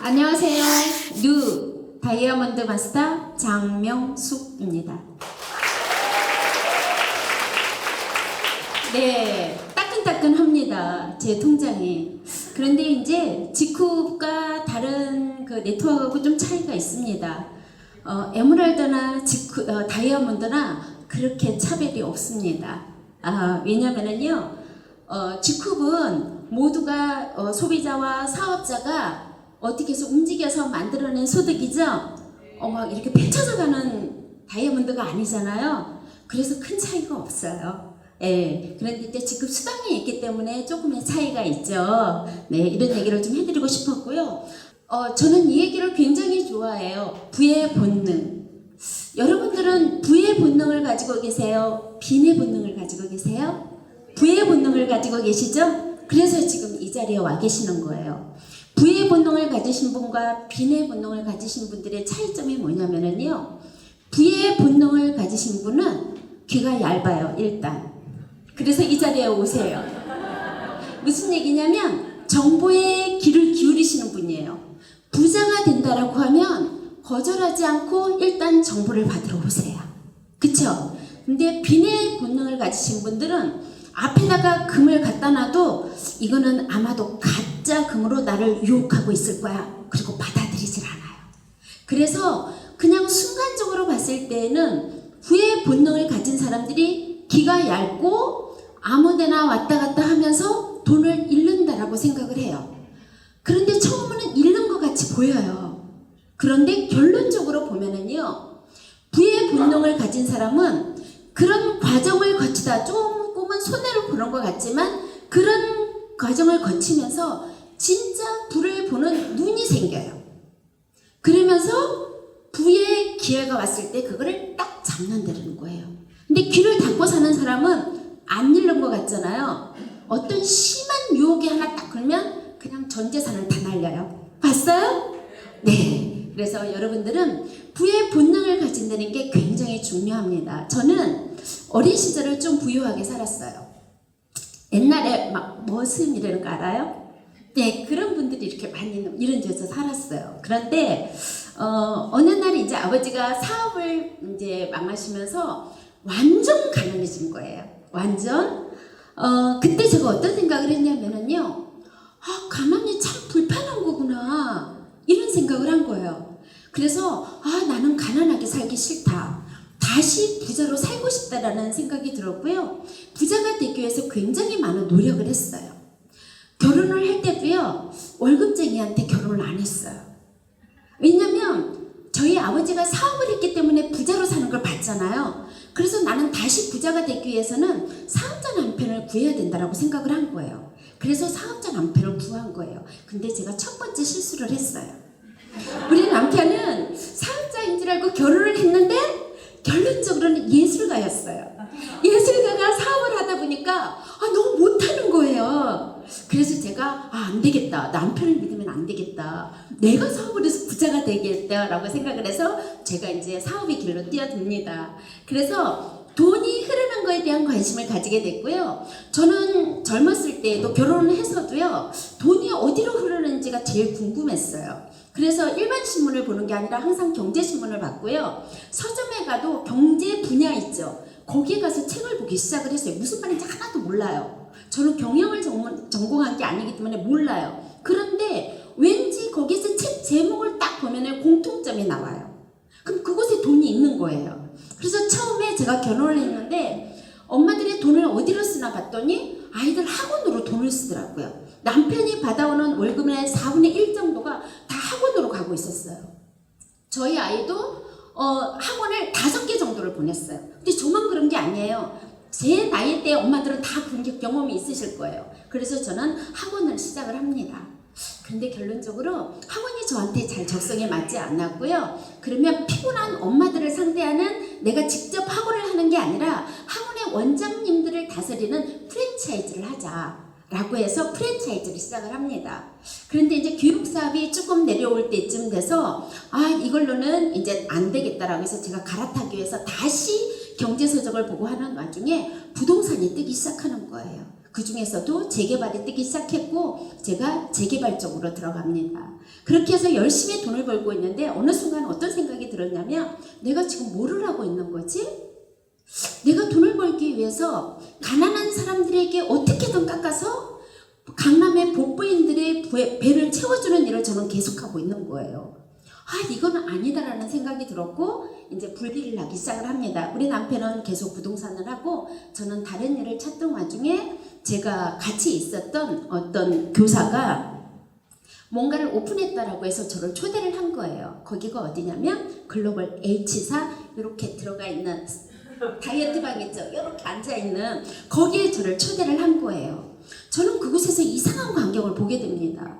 안녕하세요. 뉴 다이아몬드 마스터 장명숙입니다. 네, 따끈따끈합니다. 제 통장이. 그런데 이제 지쿠가 다른 그 네트워크하고 좀 차이가 있습니다. 어, 에메랄드나 지쿠, 어, 다이아몬드나 그렇게 차별이 없습니다. 아, 왜냐면은요, 어, 지쿱은 모두가 어, 소비자와 사업자가 어떻게 해서 움직여서 만들어낸 소득이죠? 어, 막 이렇게 펼쳐져 가는 다이아몬드가 아니잖아요. 그래서 큰 차이가 없어요. 예, 그런데 이제 지금 수당이 있기 때문에 조금의 차이가 있죠. 네, 이런 얘기를 좀 해드리고 싶었고요. 어, 저는 이 얘기를 굉장히 좋아해요. 부의 본능. 여러분들은 부의 본능을 가지고 계세요? 빈의 본능을 가지고 계세요? 부의 본능을 가지고 계시죠? 그래서 지금 이 자리에 와 계시는 거예요. 부의 본능을 가지신 분과 빈의 본능을 가지신 분들의 차이점이 뭐냐면은요. 부의 본능을 가지신 분은 귀가 얇아요, 일단. 그래서 이 자리에 오세요. 무슨 얘기냐면 정보에 귀를 기울이시는 분이에요. 부자가 된다라고 하면 거절하지 않고 일단 정보를 받으러 오세요. 그쵸? 근데 빈의 본능을 가지신 분들은 앞에다가 금을 갖다 놔도 이거는 아마도 가 짜 금으로 나를 유혹하고 있을 거야. 그리고 받아들이질 않아요. 그래서 그냥 순간적으로 봤을 때에는 부의 본능을 가진 사람들이 기가 얇고 아무데나 왔다 갔다 하면서 돈을 잃는다라고 생각을 해요. 그런데 처음에는 잃는 것 같이 보여요. 그런데 결론적으로 보면은요, 부의 본능을 가진 사람은 그런 과정을 거치다 조금은 손해를 보는 것 같지만 그런 과정을 거치면서 진짜 부를 보는 눈이 생겨요. 그러면서 부의 기회가 왔을 때 그거를 딱 잡는다는 거예요. 근데 귀를 닫고 사는 사람은 안 잃는 것 같잖아요. 어떤 심한 유혹이 하나 딱 걸면 그냥 전 재산을 다 날려요. 봤어요? 네. 그래서 여러분들은 부의 본능을 가진다는 게 굉장히 중요합니다. 저는 어린 시절을 좀 부유하게 살았어요. 옛날에 막 머슴이라는 거 알아요? 네, 그런 분들이 이렇게 많이 이런 데서 살았어요. 그런데 어, 어느 날 이제 아버지가 사업을 이제 망하시면서 완전 가난해진 거예요. 완전. 어, 그때 제가 어떤 생각을 했냐면은요. 아, 가난이 참 불편한 거구나. 이런 생각을 한 거예요. 그래서 아, 나는 가난하게 살기 싫다. 다시 부자로 살고 싶다라는 생각이 들었고요. 부자가 되기 위해서 굉장히 많은 노력을 했어요. 월급쟁이한테 결혼을 안 했어요. 왜냐면 저희 아버지가 사업을 했기 때문에 부자로 사는 걸 봤잖아요. 그래서 나는 다시 부자가 되기 위해서는 사업자 남편을 구해야 된다라고 생각을 한 거예요. 그래서 사업자 남편을 구한 거예요. 근데 제가 첫 번째 실수를 했어요. 우리 남편은 사업자인 줄 알고 결혼을 했는데 결론적으로는 예술가였어요. 예술가가 사업을 하다 보니까 아, 너무 못하는 거예요. 그래서 제가 아, 안 되겠다. 남편을 믿으면 안 되겠다. 내가 사업을 해서 부자가 되겠다라고 생각을 해서 제가 이제 사업의 길로 뛰어듭니다. 그래서 돈이 흐르는 거에 대한 관심을 가지게 됐고요. 저는 젊었을 때도 결혼을 해서도요, 돈이 어디로 흐르는지가 제일 궁금했어요. 그래서 일반 신문을 보는 게 아니라 항상 경제 신문을 봤고요. 서점에 가도 경제 분야 있죠. 거기에 가서 책을 보기 시작을 했어요. 무슨 말인지 하나도 몰라요. 저는 경영을 전공한 게 아니기 때문에 몰라요. 그런데 왠지 거기서 책 제목을 딱 보면 공통점이 나와요. 그럼 그곳에 돈이 있는 거예요. 그래서 처음에 제가 결혼을 했는데 엄마들이 돈을 어디로 쓰나 봤더니 아이들 학원으로 돈을 쓰더라고요. 남편이 받아오는 월급의 4분의 1 정도가 다 학원으로 가고 있었어요. 저희 아이도 어, 학원을 다섯 개 정도를 보냈어요. 근데 저만 그런 게 아니에요. 제 나이 때 엄마들은 다 그런 게 경험이 있으실 거예요. 그래서 저는 학원을 시작을 합니다. 근데 결론적으로 학원이 저한테 잘 적성에 맞지 않았고요. 그러면 피곤한 엄마들을 상대하는 내가 직접 학원을 하는 게 아니라 학원의 원장님들을 다스리는 프랜차이즈를 하자. 라고 해서 프랜차이즈를 시작을 합니다. 그런데 이제 교육 사업이 조금 내려올 때쯤 돼서 아 이걸로는 이제 안 되겠다라고 해서 제가 갈아타기 위해서 다시 경제 서적을 보고 하는 와중에 부동산이 뜨기 시작하는 거예요. 그 중에서도 재개발이 뜨기 시작했고 제가 재개발 쪽으로 들어갑니다. 그렇게 해서 열심히 돈을 벌고 있는데 어느 순간 어떤 생각이 들었냐면 내가 지금 뭐를 하고 있는 거지? 내가 돈을 벌기 위해서 가난한 사람들에게 어떻게든 깎아서 강남의 복부인들의 배를 채워주는 일을 저는 계속하고 있는 거예요. 아, 이거는 아니다라는 생각이 들었고, 이제 불길을 나기 시작을 합니다. 우리 남편은 계속 부동산을 하고, 저는 다른 일을 찾던 와중에 제가 같이 있었던 어떤 교사가 뭔가를 오픈했다라고 해서 저를 초대를 한 거예요. 거기가 어디냐면 글로벌 H사 이렇게 들어가 있는 다이어트 방 있죠. 이렇게 앉아 있는 거기에 저를 초대를 한 거예요. 저는 그곳에서 이상한 광경을 보게 됩니다.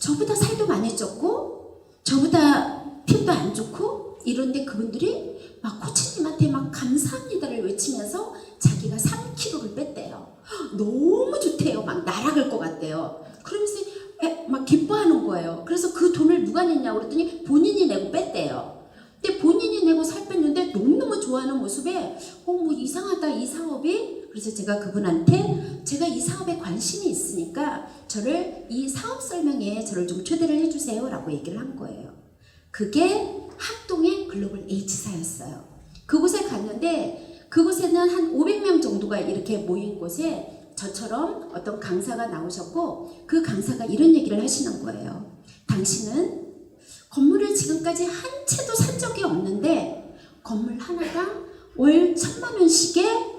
저보다 살도 많이 쪘고 저보다 피부도 안 좋고 이런데 그분들이 막 코치님한테 막 감사합니다를 외치면서 자기가 3kg를 뺐대요. 너무 좋대요. 막 날아갈 것 같대요. 그러면서 에, 막 기뻐하는 거예요. 그래서 그 돈을 누가 냈냐고 그랬더니 본인이 내고 뺐대요. 근데 본인이 내고 살 뺐는데 너무너무 좋아하는 모습에 어 뭐 이상하다 이 사업이 그래서 제가 그분한테 제가 이 사업에 관심이 있으니까 저를 이 사업 설명회에 저를 좀 초대를 해주세요 라고 얘기를 한 거예요. 그게 학동의 글로벌 H사였어요. 그곳에 갔는데 그곳에는 한 500명 정도가 이렇게 모인 곳에 저처럼 어떤 강사가 나오셨고 그 강사가 이런 얘기를 하시는 거예요. 당신은 건물을 지금까지 한 채도 산 적이 없는데 건물 하나당 월 천만 원씩의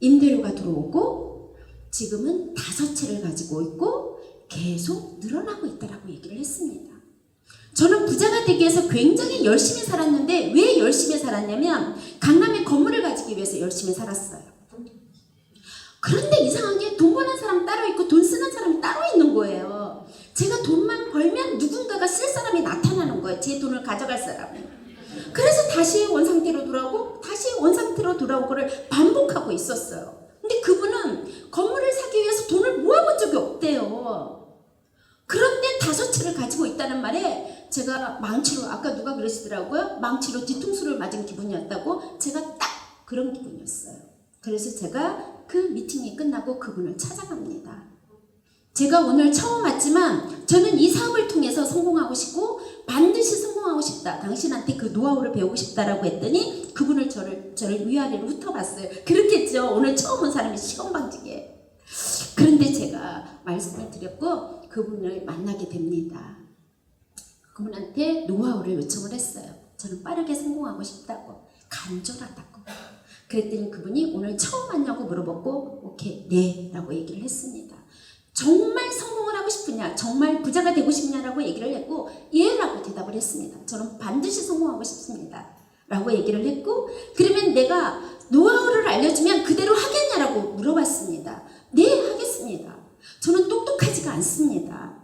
임대료가 들어오고 지금은 다섯 채를 가지고 있고 계속 늘어나고 있다라고 얘기를 했습니다. 저는 부자가 되기 위해서 굉장히 열심히 살았는데 왜 열심히 살았냐면 강남에 건물을 가지기 위해서 열심히 살았어요. 그런데 이상한 게 돈 버는 사람 따로 있고 돈 쓰는 사람이 따로 있는 거예요. 제가 돈만 벌면 누군가가 쓸 사람이 나타나는 거예요. 제 돈을 가져갈 사람이. 그래서 다시 원상태로 돌아오고 다시 원상태로 돌아오고를 반복하고 있었어요. 근데 그분은 건물을 사기 위해서 돈을 모아본 적이 없대요. 그런데 다섯 채를 가지고 있다는 말에 제가 망치로 아까 누가 그러시더라고요. 망치로 뒤통수를 맞은 기분이었다고 제가 딱 그런 기분이었어요. 그래서 제가 그 미팅이 끝나고 그분을 찾아갑니다. 제가 오늘 처음 왔지만 저는 이 사업을 통해서 성공하고 싶고 반드시 성공하고 싶다. 당신한테 그 노하우를 배우고 싶다라고 했더니 그분을 저를 저를 위아래로 훑어봤어요. 그렇겠죠. 오늘 처음 온 사람이 시건방지게. 그런데 제가 말씀을 드렸고 그분을 만나게 됩니다. 그분한테 노하우를 요청을 했어요. 저는 빠르게 성공하고 싶다고 간절하다고. 그랬더니 그분이 오늘 처음 왔냐고 물어봤고 오케이 네라고 얘기를 했습니다. 정말 성 싶으냐, 정말 부자가 되고 싶냐라고 얘기를 했고 예라고 대답을 했습니다. 저는 반드시 성공하고 싶습니다. 라고 얘기를 했고 그러면 내가 노하우를 알려주면 그대로 하겠냐라고 물어봤습니다. 네 하겠습니다. 저는 똑똑하지가 않습니다.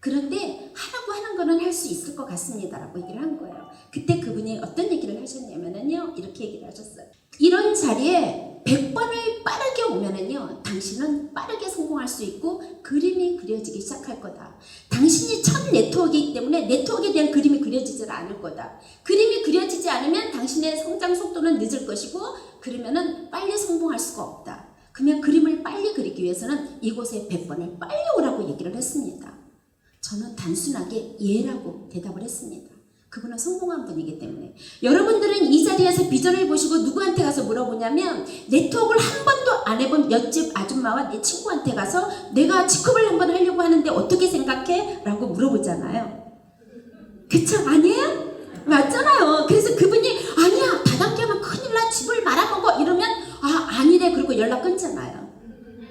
그런데 하라고 하는 거는 할 수 있을 것 같습니다. 라고 얘기를 한 거예요. 그때 그분이 어떤 얘기를 하셨냐면요. 이렇게 얘기를 하셨어요. 이런 자리에 100번을 빠르게 오면은요. 당신은 빠르게 성공할 수 있고 그림이 그려지기 시작할 거다. 당신이 첫 네트워크이기 때문에 네트워크에 대한 그림이 그려지질 않을 거다. 그림이 그려지지 않으면 당신의 성장 속도는 늦을 것이고 그러면은 빨리 성공할 수가 없다. 그러면 그림을 빨리 그리기 위해서는 이곳에 100번을 빨리 오라고 얘기를 했습니다. 저는 단순하게 예라고 대답을 했습니다. 그분은 성공한 분이기 때문에 여러분들은 이 자리에서 비전을 보시고 누구한테 가서 물어보냐면 네트워크를 한 번도 안 해본 옆집 아줌마와 내 친구한테 가서 내가 직업을 한번 하려고 하는데 어떻게 생각해? 라고 물어보잖아요. 그쵸? 아니에요? 맞잖아요. 그래서 그분이 아니야 다단계 하면 큰일 나 집을 말아먹어 이러면 아 아니래 그리고 연락 끊잖아요.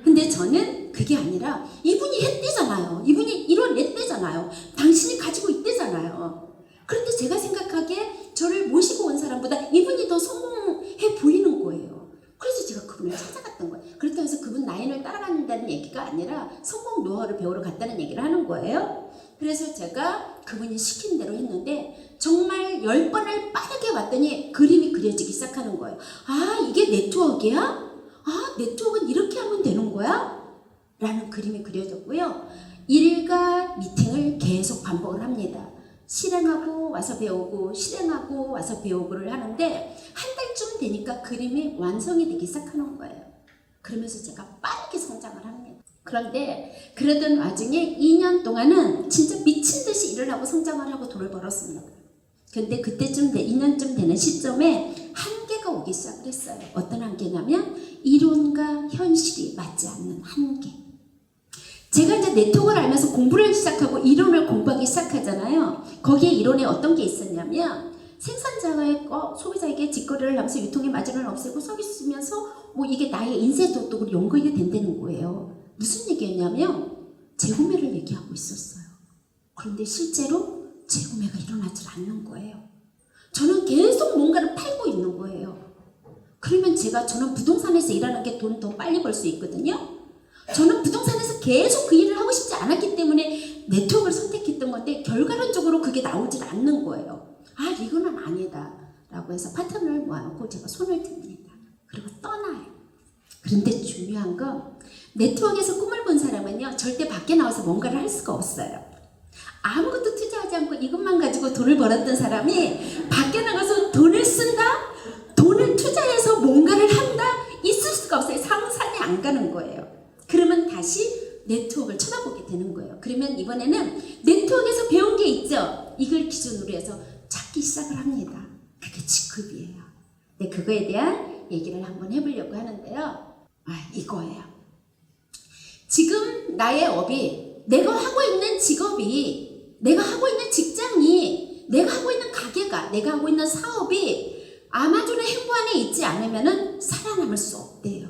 근데 저는 그게 아니라 이분이 했대잖아요. 이분이 이뤄냈대잖아요. 당신이 가지고 있대잖아요. 그런데 제가 생각하기에 저를 모시고 온 사람보다 이분이 더 성공해 보이는 거예요. 그래서 제가 그분을 찾아갔던 거예요. 그렇다고 해서 그분 라인을 따라간다는 얘기가 아니라 성공 노하우를 배우러 갔다는 얘기를 하는 거예요. 그래서 제가 그분이 시킨 대로 했는데 정말 열 번을 빠르게 왔더니 그림이 그려지기 시작하는 거예요. 아, 이게 네트워크야? 아, 네트워크는 이렇게 하면 되는 거야? 라는 그림이 그려졌고요. 일과 미팅을 계속 반복을 합니다. 실행하고 와서 배우고 실행하고 와서 배우고를 하는데 한 달쯤 되니까 그림이 완성이 되기 시작하는 거예요. 그러면서 제가 빠르게 성장을 합니다. 그런데 그러던 와중에 2년 동안은 진짜 미친 듯이 일을 하고 성장을 하고 돈을 벌었습니다. 근데 그때쯤 돼 2년쯤 되는 시점에 한계가 오기 시작을 했어요. 어떤 한계냐면 이론과 현실이 맞지 않는 한계. 제가 이제 네트워크를 알면서 공부를 시작하고 이론을 공부하기 시작하잖아요. 거기에 이론에 어떤 게 있었냐면 생산자의 거 소비자에게 직거래를 하면서 유통의 마진을 없애고 서비스면서 뭐 이게 나의 인쇄 도덕으로 연결이 된다는 거예요. 무슨 얘기였냐면 재구매를 얘기하고 있었어요. 그런데 실제로 재구매가 일어나질 않는 거예요. 저는 계속 뭔가를 팔고 있는 거예요. 그러면 제가 저는 부동산에서 일하는 게 돈 더 빨리 벌 수 있거든요. 저는 부동산에서 계속 그 일을 하고 싶지 않았기 때문에 네트워크를 선택했던 건데 결과론적으로 그게 나오질 않는 거예요. 아 이거는 아니다 라고 해서 파트너를 모아놓고 제가 손을 듭니다. 그리고 떠나요. 그런데 중요한 건 네트워크에서 꿈을 본 사람은요 절대 밖에 나와서 뭔가를 할 수가 없어요. 아무것도 투자하지 않고 이것만 가지고 돈을 벌었던 사람이 밖에 나가서 돈을 쓴다? 돈을 투자해서 뭔가를 한다? 있을 수가 없어요. 상상이 안 가는 거예요. 그러면 다시 네트워크를 쳐다보게 되는 거예요. 그러면 이번에는 네트워크에서 배운 게 있죠? 이걸 기준으로 해서 찾기 시작을 합니다. 그게 직급이에요. 네, 그거에 대한 얘기를 한번 해보려고 하는데요. 아, 이거예요. 지금 나의 업이 내가 하고 있는 직업이 내가 하고 있는 직장이 내가 하고 있는 가게가 내가 하고 있는 사업이 아마존의 행보 안에 있지 않으면 살아남을 수 없대요.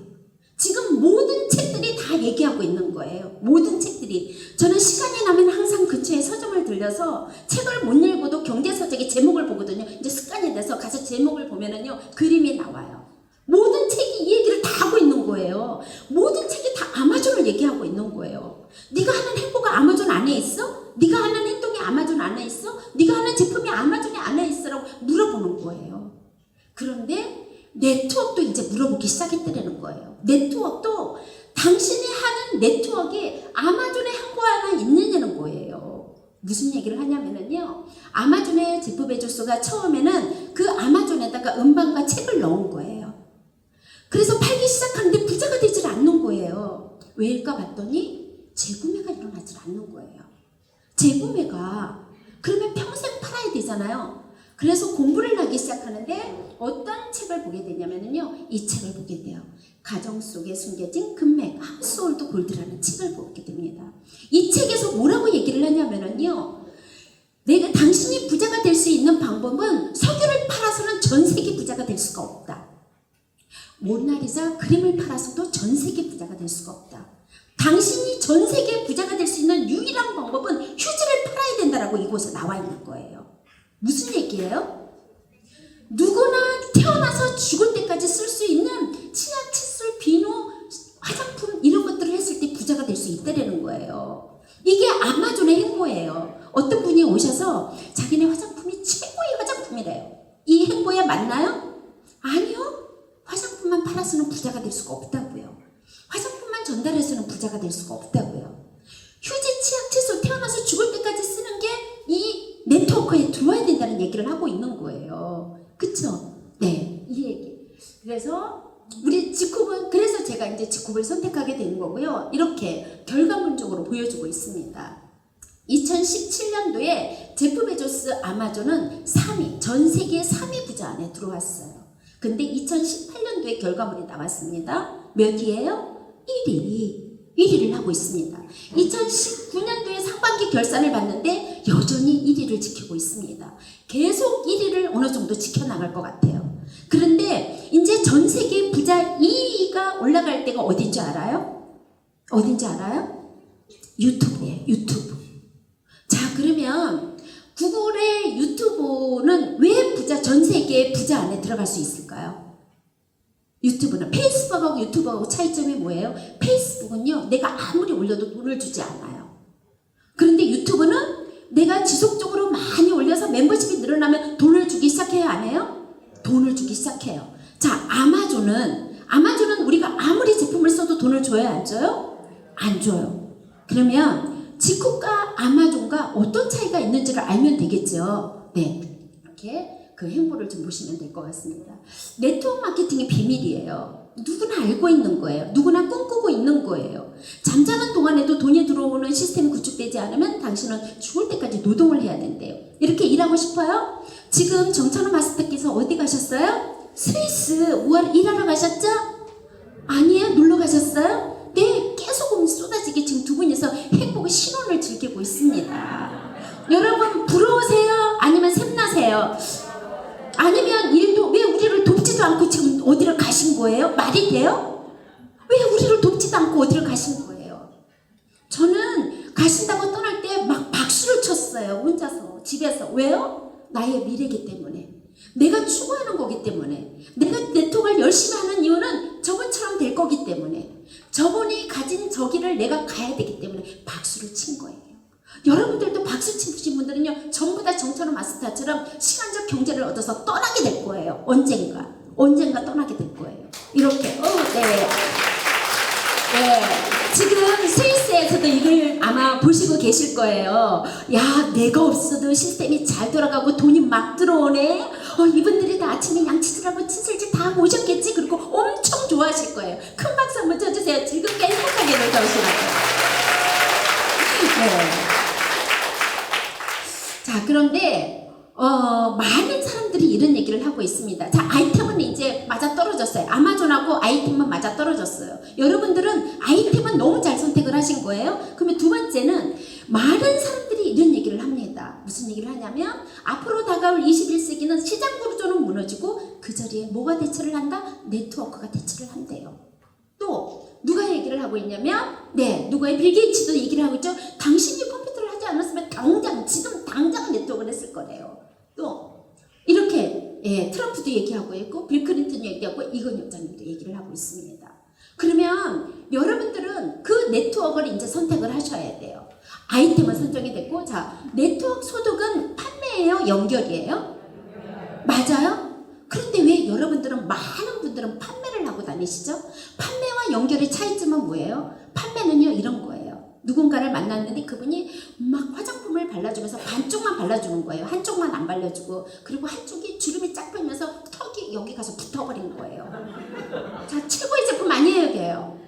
지금 모든 책들이 다 얘기하고 거예요. 모든 책들이. 저는 시간이 나면 항상 근처에 서점을 들려서 책을 못 읽어도 경제서적의 제목을 보거든요. 이제 습관이 돼서 가서 제목을 보면은요, 그림이 나와요. 모든 책이 이 얘기를 다 하고 있는 거예요. 모든 책이 다 아마존을 얘기하고 있는 거예요. 네가 하는 행보가 아마존 안에 있어? 네가 하는 행동이 아마존 안에 있어? 네가 하는 제품이 아마존이 안에 있어라고 물어보는 거예요. 그런데 네트워크도 이제 물어보기 시작했다는 거예요. 네트워크도 당신이 하는 네트워크에 아마존의 행보 하나 있느냐는 거예요. 무슨 얘기를 하냐면은요. 아마존의 제프 베조스가 처음에는 그 아마존에다가 음반과 책을 넣은 거예요. 그래서 팔기 시작하는데 부자가 되질 않는 거예요. 왜일까 봤더니 재구매가 일어나질 않는 거예요. 재구매가 그러면 평생 팔아야 되잖아요. 그래서 공부를 하기 시작하는데 어떤 책을 보게 되냐면요. 이 책을 보게 돼요. 가정 속에 숨겨진 금맥, 하우스홀드 골드라는 책을 보게 됩니다. 이 책에서 뭐라고 얘기를 하냐면요. 내가 당신이 부자가 될 수 있는 방법은 석유를 팔아서는 전 세계 부자가 될 수가 없다. 모나리자 그림을 팔아서도 전 세계 부자가 될 수가 없다. 당신이 전 세계 부자가 될 수 있는 유일한 방법은 휴지를 팔아야 된다라고 이곳에 나와 있는 거예요. 무슨 얘기예요? 누구나 태어나서 죽을 때까지 쓸 수 있는 치약, 화장품 이런 것들을 했을 때 부자가 될 수 있다라는 거예요. 이게 아마존의 행보예요. 어떤 분이 오셔서 자기네 화장품이 최고의 화장품이래요. 이 행보에 맞나요? 아니요. 화장품만 팔아서는 부자가 될 수가 없다고요. 화장품만 전달해서는 부자가 될 수가 없다고요. 휴지, 치약, 칫솔 태어나서 죽을 때까지 쓰는 게 이 네트워크에 들어와야 된다는 얘기를 하고 있는 거예요. 그쵸? 네, 이 얘기. 그래서 우리 직업은 그래서 제가 이제 직업을 선택하게 된 거고요. 이렇게 결과문적으로 보여주고 있습니다. 2017년도에 제프 베조스 아마존은 3위, 전 세계 3위 부자 안에 들어왔어요. 근데 2018년도에 결과물이 나왔습니다. 몇위예요? 1위. 1위를 하고 있습니다. 2019년도에 상반기 결산을 봤는데 여전히 1위를 지키고 있습니다. 계속 1위를 어느 정도 지켜나갈 것 같아요. 그런데 이제 전 세계 부자 2위가 올라갈 때가 어딘지 알아요? 어딘지 알아요? 유튜브예요. 유튜브. 자, 그러면 구글의 유튜브는 왜 부자 전 세계 부자 안에 들어갈 수 있을까요? 유튜브는 페이스북하고 유튜브하고 차이점이 뭐예요? 페이스북은요 내가 아무리 올려도 돈을 주지 않아요. 그런데 유튜브는 내가 지속적으로 많이 올려서 멤버십이 늘어나면 돈을 주기 시작해요 안 해요? 돈을 주기 시작해요. 자 아마존은 아마존은 우리가 아무리 제품을 써도 돈을 줘요 안 줘요? 안 줘요. 그러면 지쿠과 아마존과 어떤 차이가 있는지를 알면 되겠죠. 네 이렇게 그 행보를 좀 보시면 될 것 같습니다. 네트워크 마케팅의 비밀이에요. 누구나 알고 있는 거예요. 누구나 꿈꾸고 있는 거예요. 잠자는 동안에도 돈이 들어오는 시스템이 구축되지 않으면 당신은 죽을 때까지 노동을 해야 된대요. 이렇게 일하고 싶어요? 지금 정찬호 마스터께서 어디 가셨어요? 스위스 우할 일하러 가셨죠? 아니에요? 놀러 가셨어요? 네, 계속 쏟아지게 지금 두 분이서 행복의 신혼을 즐기고 있습니다. 여러분 부러우세요? 아니면 샘나세요? 아니면 일도 왜 우리를 돕지도 않고 지금 어디를 가신 거예요? 말이 돼요? 왜 우리를 돕지도 않고 어디를 가신 거예요? 저는 가신다고 떠날 때 막 박수를 쳤어요. 혼자서 집에서 왜요? 나의 미래이기 때문에 내가 추구하는 거기 때문에 내가 네트워크를 열심히 하는 이유는 저분처럼 될 거기 때문에 저분이 가진 저기를 내가 가야 되기 때문에 박수를 친 거예요. 여러분들도 박수 치신 분들은요 전부 다 정찬호 마스터처럼 시간적 경제를 얻어서 떠나게 될 거예요. 언젠가 언젠가 떠나게 될 거예요. 이렇게 어, 네. 네, 지금 스위스에서도 이걸 아마 보시고 계실 거예요. 야, 내가 없어도 시스템이 잘 돌아가고 돈이 막 들어오네. 어, 이분들이 다 아침에 양치질하고 칫솔질 다 오셨겠지. 그리고 엄청 좋아하실 거예요. 큰 박수 한번 쳐주세요. 즐겁게 행복하게 놀다 오시라고. 네. 자, 그런데 어, 많은 사람들이 이런 얘기를 하고 있습니다. 자, 아이템은 이제 맞아 떨어졌어요. 아마존하고 아이템은 맞아 떨어졌어요. 여러분들은 아이템은 너무 잘 선택을 하신 거예요. 그러면 두 번째는 많은 사람들이 이런 얘기를 합니다. 무슨 얘기를 하냐면 앞으로 다가올 21세기는 시장 구조는 무너지고 그 자리에 뭐가 대체를 한다? 네트워크가 대체를 한대요. 또 누가 얘기를 하고 있냐면 네 누가의 빌 게이츠도 얘기를 하고 있죠. 당신이 당장 지금 당장 네트워크를 했을 거래요. 또 이렇게 예, 트럼프도 얘기하고 있고 빌 클린턴 얘기하고 이건 여장님도 얘기를 하고 있습니다. 그러면 여러분들은 그 네트워크를 이제 선택을 하셔야 돼요. 아이템은 선정이 됐고 자 네트워크 소득은 판매예요, 연결이에요? 맞아요? 그런데 왜 여러분들은 많은 분들은 판매를 하고 다니시죠? 판매와 연결의 차이점은 뭐예요? 판매는요 이런 거예요. 누군가를 만났는데 그분이 막 화장품을 발라주면서 반쪽만 발라주는 거예요. 한쪽만 안 발라주고 그리고 한쪽이 주름이 쫙 펴면서 턱이 여기 가서 붙어버린 거예요. 자 최고의 제품 아니에요, 이게요.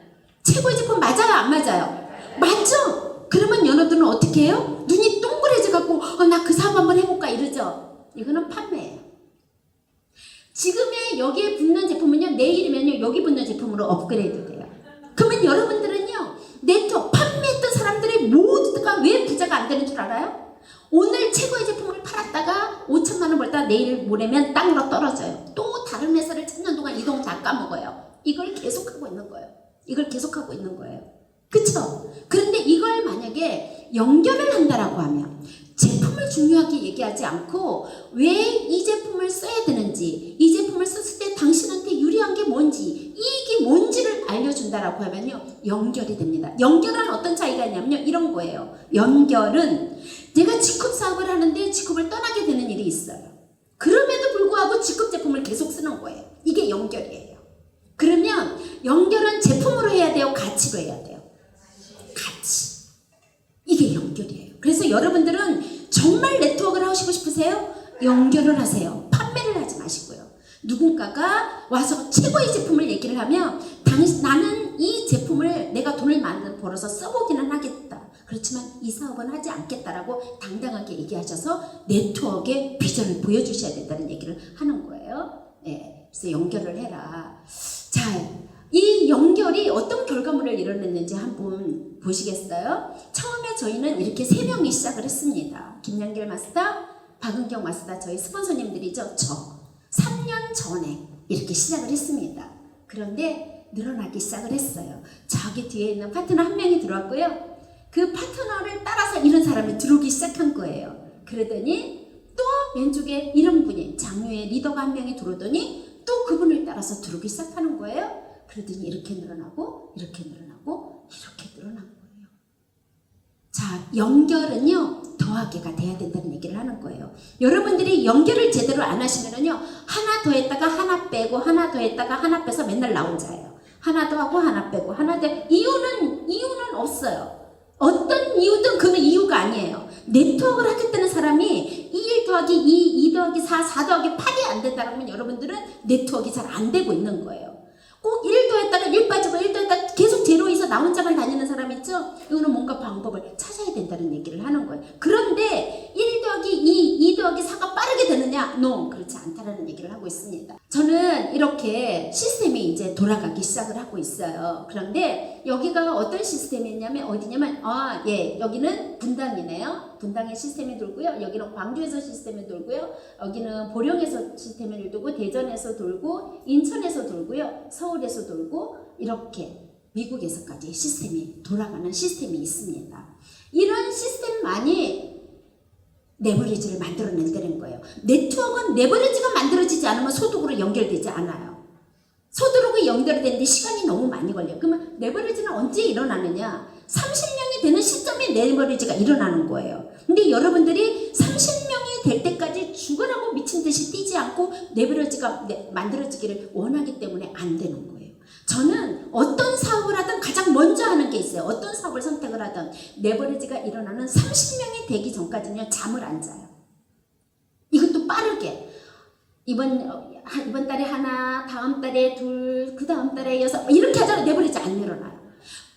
최고의 제품 맞아요, 안 맞아요? 맞죠? 그러면 연어들은 어떻게 해요? 눈이 동그래져 갖고 어, 나 그 사업 한번 해볼까 이러죠. 이거는 판매예요. 지금의 여기에 붙는 제품은요 내일이면요 여기 붙는 제품으로 업그레이드 돼요. 그러면 여러분들은요 네트워크 사람들이 모두가 왜 부자가 안 되는 줄 알아요? 오늘 최고의 제품을 팔았다가 5천만 원 벌다 내일 모레면 땅으로 떨어져요. 또 다른 회사를 찾는 동안 이동 다 까먹어요. 이걸 계속하고 있는 거예요. 이걸 계속하고 있는 거예요. 그쵸? 그런데 이걸 만약에 연결을 한다라고 하면 제품을 중요하게 얘기하지 않고 왜 이 제품을 써야 되는지 이 제품을 썼을 때 당신한테 유리한 게 뭔지 이익이 뭔지를 알려준다라고 하면요 연결이 됩니다 연결은 어떤 차이가 있냐면요 이런 거예요 연결은 내가 직업 사업을 하는데 직업을 떠나게 되는 일이 있어요 그럼에도 불구하고 직업 제품을 계속 쓰는 거예요 이게 연결이에요 그러면 연결은 제품으로 해야 돼요 가치로 해야 돼요 가치 이게 연결이에요. 그래서 여러분들은 정말 네트워크를 하시고 싶으세요? 연결을 하세요. 판매를 마시고요. 누군가가 와서 최고의 제품을 얘기를 하면 당신 나는 이 제품을 내가 돈을 많이 벌어서 써보기는 하겠다. 그렇지만 이 사업은 하지 않겠다라고 당당하게 얘기하셔서 네트워크의 비전을 보여주셔야 된다는 얘기를 하는 거예요. 네, 그래서 연결을 해라. 자, 이 연결이 어떤 결과물을 이뤄냈는지 한번 보시겠어요? 처음에 저희는 이렇게 세 명이 시작을 했습니다. 김양길 마스터, 박은경 마스터, 저희 스폰서님들이죠. 저 3년 전에 이렇게 시작을 했습니다. 그런데 늘어나기 시작을 했어요. 저기 뒤에 있는 파트너 한 명이 들어왔고요. 그 파트너를 따라서 이런 사람이 들어오기 시작한 거예요. 그러더니 또 왼쪽에 이런 분이 장유의 리더가 한 명이 들어오더니 또 그분을 따라서 들어오기 시작하는 거예요. 그러더니 이렇게 늘어나고 이렇게 늘어나고 이렇게 거예요. 자, 연결은요 더하기가 돼야 된다는 얘기를 하는 거예요. 여러분들이 연결을 제대로 안 하시면은요 하나 더 했다가 하나 빼고 하나 더 했다가 하나 빼서 맨날 나 혼자예요. 하나 더 하고 하나 빼고 하나 더 이유는 이유는 없어요. 어떤 이유든 그는 이유가 아니에요. 네트워크를 하겠다는 사람이 2일 더하기 2, 2 더하기 4, 4 더하기 8이 안 된다면 여러분들은 네트워크가 잘 안 되고 있는 거예요. 꼭1 더했다가 1 빠지고 1 더했다가 계속 제로에서 나 혼자만 다니는 사람 있죠? 이거는 뭔가 방법을 찾아야 된다는 얘기를 하는 거예요. 그런데 1 더하기 2, 2 더하기 4가 빠르게 되느냐? No, 그렇지 않다는 얘기를 하고 있습니다. 저는 이렇게 시스템이 이제 돌아가기 시작을 하고 있어요. 그런데 여기가 어떤 시스템이냐면 어디냐면 아, 예, 여기는 분당이네요. 분당의 시스템이 돌고요. 여기는 광주에서 시스템이 돌고요. 여기는 보령에서 시스템을 돌고 대전에서 돌고 인천에서 돌고요. 서울에서 돌고 이렇게 미국에서까지 시스템이 돌아가는 시스템이 있습니다. 이런 시스템만이 레버리지를 만들어낸다는 거예요. 네트워크는 레버리지가 만들어지지 않으면 소득으로 연결되지 않아요. 소득으로 연결되는데 시간이 너무 많이 걸려요. 그러면 레버리지는 언제 일어나느냐? 30명이 되는 시점에 레버리지가 일어나는 거예요. 근데 여러분들이 30명이 될 때까지 죽으라고 미친 듯이 뛰지 않고 레버리지가 네, 만들어지기를 원하기 때문에 안 되는 거예요. 저는 어떤 사업을 하든 가장 먼저 하는 게 있어요. 어떤 사업을 선택을 하든 레버리지가 일어나는 30명이 되기 전까지는 잠을 안 자요. 이것도 빠르게 이번 어, 한- 이번 달에 하나, 다음 달에 둘, 그 다음 달에 여섯 이렇게 하잖아요. 레버리지 안 일어나요.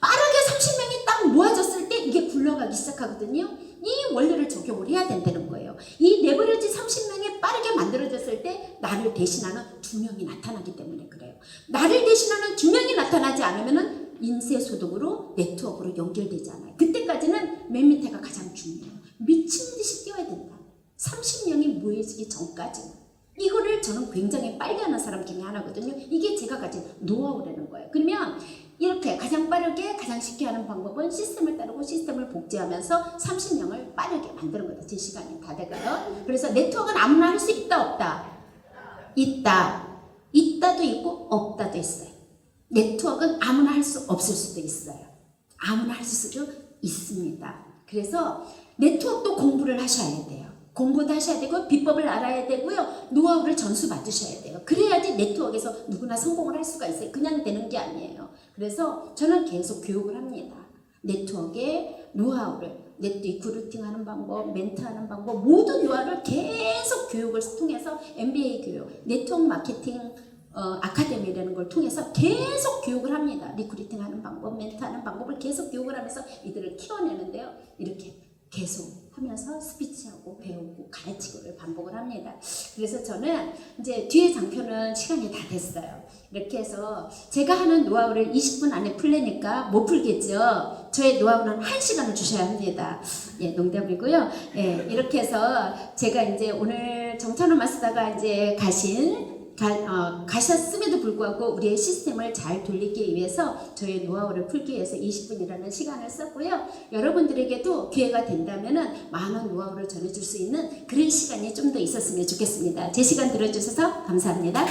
빠르게 30명이 딱 모아졌을 때 이게 굴러가기 시작하거든요. 이 원리를 적용을 해야 된다는 거예요. 이 레버리지 30명이 빠르게 만들어졌을 때 나를 대신하는 두 명이 나타나기 때문에 그래요. 나를 대신하는 두 명이 나타나지 않으면은 인쇄 소득으로 네트워크로 연결되지 않아요. 그때까지는 맨 밑에가 가장 중요해요. 미친 듯이 뛰어야 된다. 30명이 모여지기 전까지. 이거를 저는 굉장히 빨리 하는 사람 중에 하나거든요. 이게 제가 가진 노하우라는 거예요. 그러면 이렇게 가장 빠르게 가장 쉽게 하는 방법은 시스템을 따르고 시스템을 복제하면서 30명을 빠르게 만드는 거다. 제 시간이 다 돼가요. 그래서 네트워크는 아무나 할 수 있다 없다. 있다. 있다도 있고 없다도 있어요. 네트워크는 아무나 할 수 없을 수도 있어요. 아무나 할 수도 있습니다. 그래서 네트워크도 공부를 하셔야 돼요. 공부도 하셔야 되고 비법을 알아야 되고요. 노하우를 전수 받으셔야 돼요. 그래야지 네트워크에서 누구나 성공을 할 수가 있어요. 그냥 되는 게 아니에요. 그래서 저는 계속 교육을 합니다. 네트워크의 노하우를 네트워크 루팅하는 방법, 멘트하는 방법 모든 노하우를 계속 교육을 통해서 MBA 교육, 네트워크 마케팅 어, 아카데미라는 걸 통해서 계속 교육을 합니다. 리크루팅 하는 방법, 멘트하는 방법을 계속 교육을 하면서 이들을 키워내는데요. 이렇게 계속 하면서 스피치하고 배우고 가르치고를 반복을 합니다. 그래서 저는 이제 뒤에 장표는 시간이 다 됐어요. 이렇게 해서 제가 하는 노하우를 20분 안에 풀려니까 못 풀겠죠. 저의 노하우는 1시간을 주셔야 합니다. 예, 농담이고요. 예, 이렇게 해서 제가 이제 오늘 정찬호 마스터가 이제 가신 가, 어, 가셨음에도 불구하고 우리의 시스템을 잘 돌리기 위해서 저의 노하우를 풀기 위해서 20분이라는 시간을 썼고요. 여러분들에게도 기회가 된다면은 많은 노하우를 전해줄 수 있는 그런 시간이 좀 더 있었으면 좋겠습니다. 제 시간 들어주셔서 감사합니다.